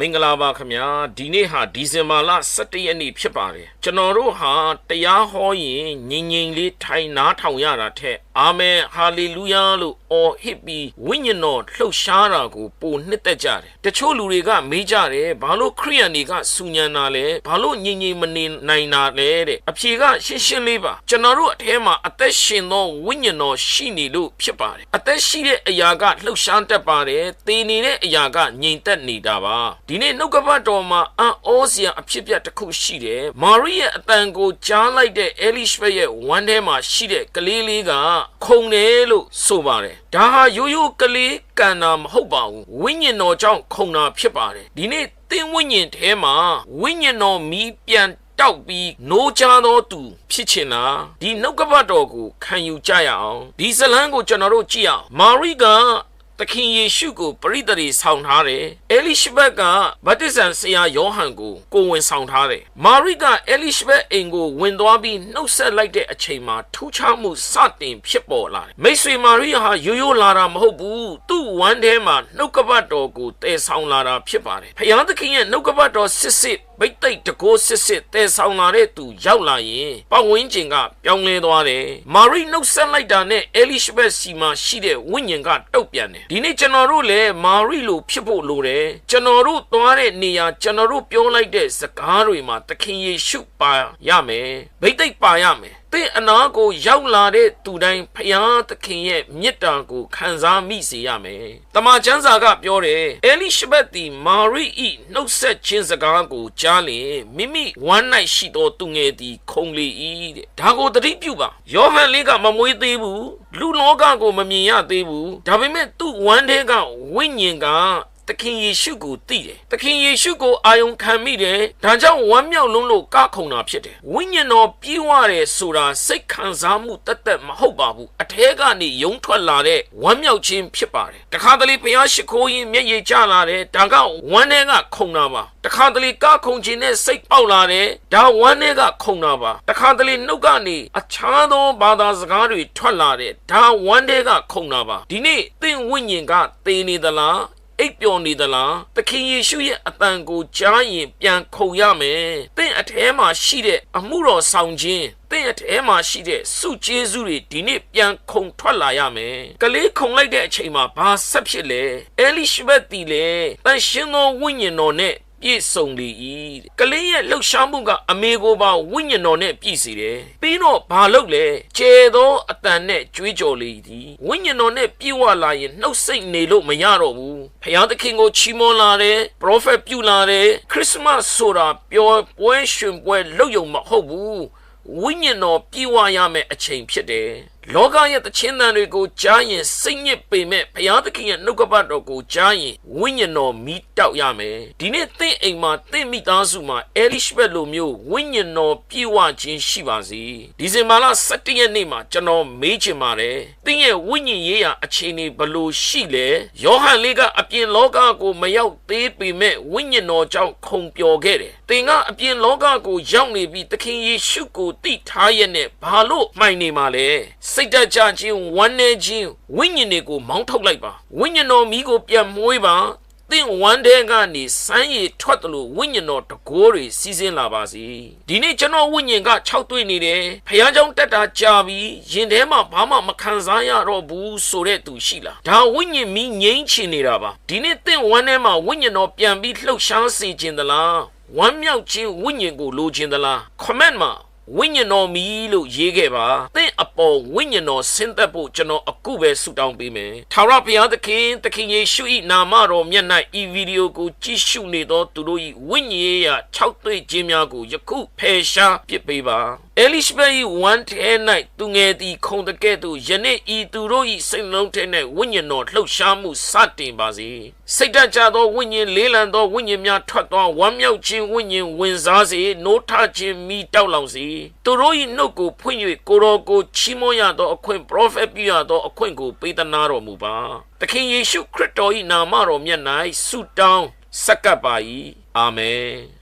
မင်္ဂလာပါခင်ဗျာဒီနေ့ဟာဒီဇင်ဘာလ17ရက်နေ့ဖြစ်ပါတယ်ကျွန်တော်တို့ဟာတရားဟောရင်ငြိမ်ငြိမ်လေးထိုင်နားထောင်ရတာထက်အာမင်ဟာလေလုယာလို့အော်ဟစ်ပြီးဝိညာဉ်တော်လှုပ်ရှားတာကိုပိုနှစ်သက်ကြတယ်တချို့လူတွေကမေးကြတယ်ဘာလို့ခရိယန်တွေကစူညံတာလဲဘာလို့ငြိမ်ငြိမ်မနေနိုင်တာလဲတဲ့အဖြေကရှင်းရှင်းလေးပါကျွန်တော်တို့အထဲမှာအသက်ရှင်သောဝိညာဉ်တော်ရှိနေလို့ဖြစ်ပါတယ်အသက်ရှိတဲ့အရာကလှုပ်ရှားတတ်ပါတယ်တည်နေတဲ့အရာကငြိမ်သက်နေတာပါဒီနေ့နှုတ်ကပတ်တော်မှာအံ့ဩစရာအဖြစ်ပြက်တစ်ခုရှိတယ်မာရိရဲ့အတန်ကိုကြားလိုက်တဲ့အဲလိရှဘက်ရဲ့ဝမ်းထဲမှာရှိတဲ့ကလေးလေးကခုန်တယ်လို့ဆိုပါတယ်ဒါဟာရိုးရိုးကလေးကန်တာမဟုတ်ပါဘူးဝိညာဉ်တော်ကြောင့်ခုန်တာဖြစ်ပါတယ်ဒီနေ့သင်ဝိညာဉ်ထဲမှာဝိညာဉ်တော်မီးပြန်တောက်ပြီးနိုးချသောသူဖြစ်ချင်တာဒီနှုတ်ကပတ်တော်ကိုခံယူကြရအောင်ဒီဇလန်းကိုကျွန်တော်တို့ကြည့်အောင်မာရိက သခင်ယေရှုကိုပရိသတ်တွေဆောင်ထားတယ်။အဲလိရှဘက်ကဗတ္တိဇံဆရာယောဟန်ကိုကိုဝင်ဆောင်ထားတယ်။မာရိကအဲလိရှဘက်အိမ်ကိုဝင်သွားပြီးနှုတ်ဆက်လိုက်တဲ့အချိန်မှာထူးခြားမှုစတင်ဖြစ်ပေါ်လာတယ်။မိတ်ဆွေမာရိဟာရိုးရိုးလာတာမဟုတ်ဘူး။သူ့ဝမ်းထဲမှာနှုတ်ကပတ်တော်ကိုတည်ဆောင်လာတာဖြစ်ပါတယ်။ဖယားသခင်ရဲ့နှုတ်ကပတ်တော်စစ်စစ် ဘိတ်သိက်တကိုးစစ်စစ်တည်ဆောင်လာတဲ့သူရောက်လာရင်ပတ်ဝန်းကျင်ကပြောင်းလဲသွားတယ်။မာရိနှုတ်ဆက်လိုက်တာနဲ့အဲလိရှဘက်စီမှာရှိတဲ့ဝိညာဉ်ကတုတ်ပြန်တယ်။ဒီနေ့ကျွန်တော်တို့လည်းမာရိလိုဖြစ်ဖို့လိုတယ်။ကျွန်တော်တို့သွားတဲ့နေရာကျွန်တော်တို့ပြောလိုက်တဲ့စကားတွေမှာသခင်ယေရှုပါရမယ်။ဘိတ်သိက်ပါရမယ်။သင်အနာကိုရောက်လာတဲ့သူတိုင်းဖျားသခင်ရဲ့မေတ္တာကိုခံစားမိစေရမယ်။တမန်ကျမ်းစာကပြောတယ်အဲလိရှဘက်သည်မာရိ၏နှုတ်ဆက်ခြင်းစကားကိုကြားလျင်မိမိဝမ်း၌ရှိသောသူငယ်သည်ခုန်လေ၏တဲ့။ဒါကိုသတိပြုပါ။ယောဟန်လေးကမမွေးသေးဘူး။လူလောကကိုမမြင်ရသေးဘူး။ဒါပေမဲ့သူ့ဝမ်းထဲကဝိညာဉ်က သခင်ယေရှုကိုသိတယ်။သခင်ယေရှုကိုအာယုံခံမိတယ်။ဒါကြောင့်ဝမ်းမြောက်လုံးလို့ကခုန်တာဖြစ်တယ်။ဝိညာဉ်တော်ပြေဝတယ်ဆိုတာစိတ်ခံစားမှုတသက်မဟုတ်ပါဘူး။အထဲကနေယုံထွက်လာတဲ့ဝမ်းမြောက်ခြင်းဖြစ်ပါတယ်။တခါတလေဘုရားရှိခိုးရင်မျက်ရည်ကျလာတယ်။ဒါကဝမ်းထဲကခုန်တာပါ။တခါတလေကခုန်ခြင်းနဲ့စိတ်ပေါက်လာတယ်။ဒါဝမ်းထဲကခုန်တာပါ။တခါတလေနှုတ်ကနေအခြားသောဘာသာစကားတွေထွက်လာတယ်။ဒါဝမ်းထဲကခုန်တာပါ။ဒီနေ့သင်ဝိညာဉ်ကသေနေသလား အိပ်ပျော်နေသလားသခင်ယေရှုရဲ့အတန်ကိုကြားရင်ပြန်ခုန်ရမယ်သင်အထဲမှာရှိတဲ့အမှုတော်ဆောင်ခြင်းသင်အထဲမှာရှိတဲ့စုကျေးဇူးတွေဒီနေ့ပြန်ခုန်ထွက်လာရမယ်ကလေးခုန်လိုက်တဲ့အချိန်မှာဘာဆက်ဖြစ်လဲအဲလိရှဘက်တီလေတန်ရှင်သောဝိညာဉ်တော်နဲ့ ပြည့်စုံလေ၏ကလေးရဲ့လှုပ်ရှားမှုကအမေကိုပါဝိညာဉ်တော်နဲ့ပြည့်စေတယ်ပြီးတော့ဘာလုပ်လဲကျဲသောအတန်နဲ့ကြွေးကြော်လေသည်ဝိညာဉ်တော်နဲ့ပြည့်ဝလာရင်နှုတ်ဆက်နေလို့မရတော့ဘူးဖျားသခင်ကိုချီးမွမ်းလာတယ်ပရောဖက်ပြုလာတယ်ခရစ်မတ်ဆိုတာပျော်ပွဲရှင်ပွဲလုပ်ယုံမဟုတ်ဘူးဝိညာဉ်တော်ပြည့်ဝရမယ့်အချိန်ဖြစ်တယ် လောကရဲ့တခြင်းတန်တွေကိုကြားရင်စိတ်ညစ်ပေမဲ့ဘုရားသခင်ရဲ့နှုတ်ကပတ်တော်ကိုကြားရင်ဝိညာဉ်တော်မိတောက်ရမယ်ဒီနေ့သင်အိမ်မှာသင်မိသားစုမှာအဲလိရှဘက်လိုမျိုးဝိညာဉ်တော်ပြည့်ဝခြင်းရှိပါစေဒီဇင်ဘာလ17ရက်နေ့မှာကျွန်တော်မေးချင်ပါတယ်သင်ရဲ့ဝိညာဉ်ရေးရာအခြေအနေဘလို့ရှိလဲယောဟန်လေးကအပြင်လောကကိုမရောက်သေးပေမဲ့ဝိညာဉ်တော်ကြောင့်ခုန်ပျော်ခဲ့တယ်သင်ကအပြင်လောကကိုရောက်နေပြီးသခင်ယေရှုကိုသိထားရတဲ့ဘာလို့မှိုင်နေမှာလဲစိတ်တကြခြင်းဝမ်းနေခြင်းဝိညာဉ်တွေကိုမောင်းထုတ်လိုက်ပါဝိညာဉ်တော်မိကိုပြန်မွေးပါသင်ဝမ်းတဲ့ကနေစမ်းရည်ထွက်တယ်လို့ဝိညာဉ်တော်တကိုးတွေစီးဆင်းလာပါစေဒီနေ့ကျွန်တော်ဝိညာဉ်က6တွေ့နေတယ်ဖះเจ้าတက်တာကြာပြီးရင်ထဲမှာဘာမှမခံစားရတော့ဘူးဆိုတဲ့သူရှိလားဒါဝိညာဉ်မီငြိမ်းချင်နေတာပါဒီနေ့သင်ဝမ်းထဲမှာဝိညာဉ်တော်ပြန်ပြီးလှုပ်ရှားစေခြင်းသလားဝမ်းမြောက်ခြင်းဝိညာဉ်ကိုလိုချင်သလား comment မှာ ဝိညာဉ်တော်မီလို့ရေးခဲ့ပါသင်အပေါ်ဝိညာဉ်တော်ဆင်းသက်ဖို့ကျွန်တော်အခုပဲဆုတောင်းပေးမယ်ထာဝရဘုရားသခင်သခင်ယေရှု၏နာမတော်မြတ်၌ဤဗီဒီယိုကိုကြည့်ရှုနေသောသူတို့၏ဝိညာဉ်ရေးရာ6တွေ့ခြင်းများကိုယခုဖယ်ရှားပစ်ပေးပါ အဲလိရှဘက်၏ဝမ်းထဲ၌သူငယ်သည်ခုံတကဲ့သို့ယနေ့ဤသူတို့၏စိတ်လုံးထဲ၌ဝိညာဉ်တော်လှုပ်ရှားမှုစတင်ပါစေစိတ်တကြသောဝိညာဉ်လေးလံသောဝိညာဉ်များထွက်သောဝမ်းမြောက်ခြင်းဝိညာဉ်ဝင်စားစေနိုးထခြင်းမိတောက်လောင်စေသူတို့၏နှုတ်ကိုဖွင့်၍ကိုတော်ကိုချီးမွမ်းရသောအခွင့်ပရောဖက်ပြုရသောအခွင့်ကိုပေးသနာတော်မူပါသခင်ယေရှုခရစ်တော်၏နာမတော်မြတ်၌ဆုတောင်းဆက်ကပ်ပါ၏အာမင်